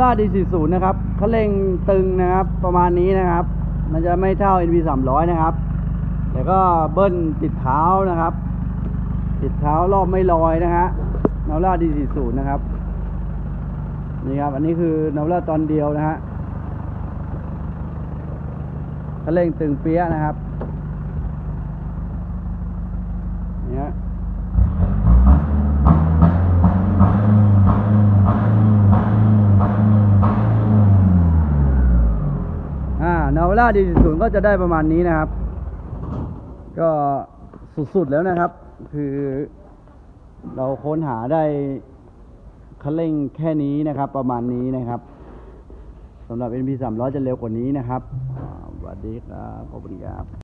ล่าดีสี่ศูนย์นะครับเขาเร่งตึงนะครับ ประมาณนี้นะครับ มันจะไม่เท่า NV สามร้อยนะครับ แต่ก็เบิ้ลติดเท้านะครับ ติดเท้ารอบไม่ลอยนะฮะนาวล่าดีสี่ศูนย์นะครับ นี่ครับ อันนี้คือนาวล่าตอนเดียวนะฮะเขาเร่งตึงเปี้ยนะครับ อ่านาวล่าดีศูนย์ก็จะได้ประมาณนี้นะครับ ก็สุดๆแล้วนะครับ คือเราค้นหาได้คันเร่งแค่นี้นะครับ ประมาณนี้นะครับสำหรับ NP 300 จะเร็วกว่านี้นะครับสวัสดีครับ ขอบคุณครับ